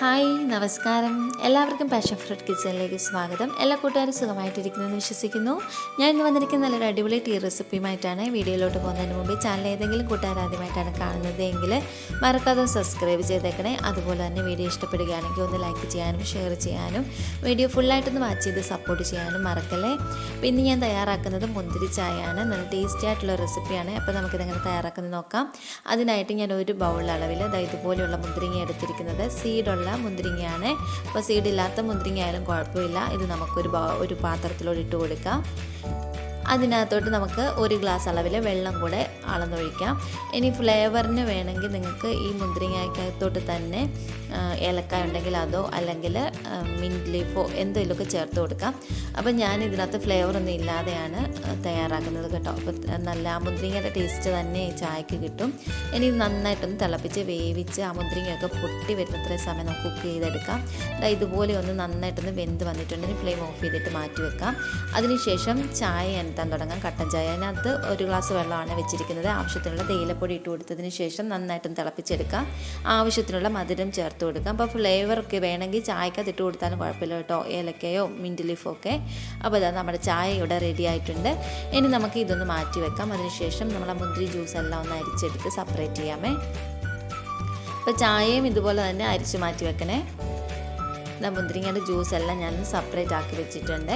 Hi നമസ്കാരം. എല്ലാവർക്കും passion fruit കിച്ചണിലേക്ക് സ്വാഗതം. എല്ലാ കൂട്ടുകാരും സുഖമായിട്ടിരിക്കുന്നെന്ന് വിശ്വസിക്കുന്നു. ഞാൻ ഇന്ന് വന്നിരിക്കുന്ന നല്ലൊരു അടിപൊളി ടീ റെസിപ്പിയുമായിട്ടാണ് വീഡിയോയിലോട്ട് പോകുന്നതിന് മുമ്പ് ചാനൽ ഏതെങ്കിലും കൂട്ടുകാർ ആദ്യമായിട്ടാണ് കാണുന്നത് എങ്കിൽ മറക്കാതെ സബ്സ്ക്രൈബ് ചെയ്തേക്കണേ. അതുപോലെ തന്നെ വീഡിയോ ഇഷ്ടപ്പെടുകയാണെങ്കിൽ ഒന്ന് ലൈക്ക് ചെയ്യാനും ഷെയർ ചെയ്യാനും വീഡിയോ ഫുള്ളായിട്ടൊന്ന് വാച്ച് ചെയ്ത് സപ്പോർട്ട് ചെയ്യാനും മറക്കല്ലേ? പിന്നെ ഞാൻ തയ്യാറാക്കുന്നത് മുന്തിരി ചായയാണ്. നല്ല ടേസ്റ്റി ആയിട്ടുള്ള റെസിപ്പിയാണ് അപ്പോൾ നമുക്കിതെങ്ങനെ തയ്യാറാക്കുന്നത് നോക്കാം. അതിനായിട്ട് ഞാൻ ഒരു ബൗൾ അളവിൽ ഇതുപോലെയുള്ള മുന്തിരിങ്ങ എടുത്തിരിക്കുന്നത്. സീഡുള്ള മുന്തിരിങ്ങയാണ്. അപ്പോൾ സീഡില്ലാത്ത മുന്തിരിങ്ങ ആയാലും കുഴപ്പമില്ല. ഇത് നമുക്കൊരു ഒരു പാത്രത്തിലോട്ട് ഇട്ട് കൊടുക്കാം. അതിനകത്തോട്ട് നമുക്ക് ഒരു ഗ്ലാസ് അളവിൽ വെള്ളം കൂടെ അളന്നൊഴിക്കാം. ഇനി ഫ്ലേവറിന് വേണമെങ്കിൽ നിങ്ങൾക്ക് ഈ മുന്തിരിങ്ങയ്ക്കകത്തോട്ട് തന്നെ ഏലക്കായ ഉണ്ടെങ്കിൽ അതോ അല്ലെങ്കിൽ മിന്റ് ലീഫോ എന്തെങ്കിലുമൊക്കെ ചേർത്ത് കൊടുക്കാം. അപ്പം ഞാൻ ഇതിനകത്ത് ഫ്ലേവറൊന്നും ഇല്ലാതെയാണ് തയ്യാറാക്കുന്നത് കേട്ടോ. അപ്പോൾ നല്ല ആ ടേസ്റ്റ് തന്നെ ഈ ചായക്ക് കിട്ടും. ഇനി നന്നായിട്ടൊന്ന് തിളപ്പിച്ച് വേവിച്ച് ആ പൊട്ടി വരുന്നത്ര സമയം നമുക്ക് കുക്ക് ചെയ്തെടുക്കാം. ഇതുപോലെ ഒന്ന് നന്നായിട്ടൊന്ന് വെന്ത് വന്നിട്ടുണ്ടെങ്കിൽ ഫ്ലെയിം ഓഫ് ചെയ്തിട്ട് മാറ്റി വെക്കാം. അതിനുശേഷം ചായ എണ്ണത്താൻ തുടങ്ങാം. കട്ടൻ ചായ. അതിനകത്ത് ഒരു ഗ്ലാസ് വെള്ളമാണ് വെച്ചിരിക്കുന്നത്. ആവശ്യത്തിനുള്ള തേയിലപ്പൊടി ഇട്ട് കൊടുത്തതിന് ശേഷം നന്നായിട്ടൊന്ന് തിളപ്പിച്ചെടുക്കാം. ആവശ്യത്തിനുള്ള മധുരം ചേർത്ത് കൊടുക്കാം. അപ്പോൾ ഫ്ലേവർ ഒക്കെ വേണമെങ്കിൽ ചായക്കകത്ത് ഇട്ട് കൊടുത്താലും കുഴപ്പമില്ല കേട്ടോ. ഏലക്കയോ മിന്റ് ലീഫോ ഒക്കെ. അപ്പോൾ ഇതാ നമ്മുടെ ചായ ഇവിടെ റെഡി ആയിട്ടുണ്ട്. ഇനി നമുക്ക് ഇതൊന്ന് മാറ്റി വെക്കാം. അതിനുശേഷം നമ്മൾ മുന്തിരി ജ്യൂസ് എല്ലാം ഒന്ന് അരിച്ചെടുത്ത് സെപ്പറേറ്റ് ചെയ്യാമേ. അപ്പോൾ ചായയും ഇതുപോലെ തന്നെ അരിച്ച് മാറ്റി വെക്കണേ. ഇതാ മുന്തിരിങ്ങയുടെ ജ്യൂസ് എല്ലാം ഞാൻ സെപ്പറേറ്റ് ആക്കി വെച്ചിട്ടുണ്ട്.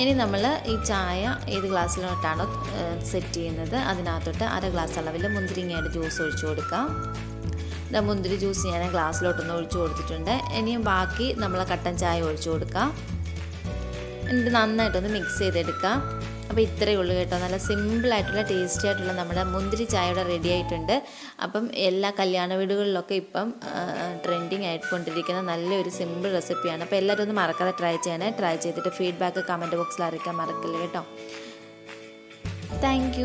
ഇനി നമ്മൾ ഈ ചായ ഏത് ഗ്ലാസ്സിലോട്ടാണോ സെറ്റ് ചെയ്യുന്നത്. അതിനകത്തോട്ട് അര ഗ്ലാസ് അളവിൽ മുന്തിരിങ്ങയുടെ ജ്യൂസ് ഒഴിച്ചു കൊടുക്കാം. മുന്തിരി ജ്യൂസ് ഞാൻ ഗ്ലാസ്സിലോട്ടൊന്ന് ഒഴിച്ചു കൊടുത്തിട്ടുണ്ട്. ഇനിയും ബാക്കി നമ്മൾ കട്ടൻ ചായ ഒഴിച്ചു കൊടുക്കാം. എന്നിട്ട് നന്നായിട്ടൊന്ന് മിക്സ് ചെയ്തെടുക്കാം. അപ്പോൾ ഇത്രയേ ഉള്ളൂ കേട്ടോ. നല്ല സിമ്പിളായിട്ടുള്ള ടേസ്റ്റി ആയിട്ടുള്ള നമ്മുടെ മുന്തിരി ചായ ഇവിടെ റെഡി ആയിട്ടുണ്ട്. അപ്പം എല്ലാ കല്യാണ വീടുകളിലൊക്കെ ഇപ്പം ട്രെൻഡിങ് ആയിക്കൊണ്ടിരിക്കുന്ന നല്ലൊരു സിമ്പിൾ റെസിപ്പിയാണ് അപ്പോൾ എല്ലാവരും ഒന്ന് മറക്കാതെ ട്രൈ ചെയ്യണേ. ട്രൈ ചെയ്തിട്ട് ഫീഡ്ബാക്ക് കമന്റ് ബോക്സിൽ അറിയിക്കാൻ മറക്കില്ല കേട്ടോ. താങ്ക്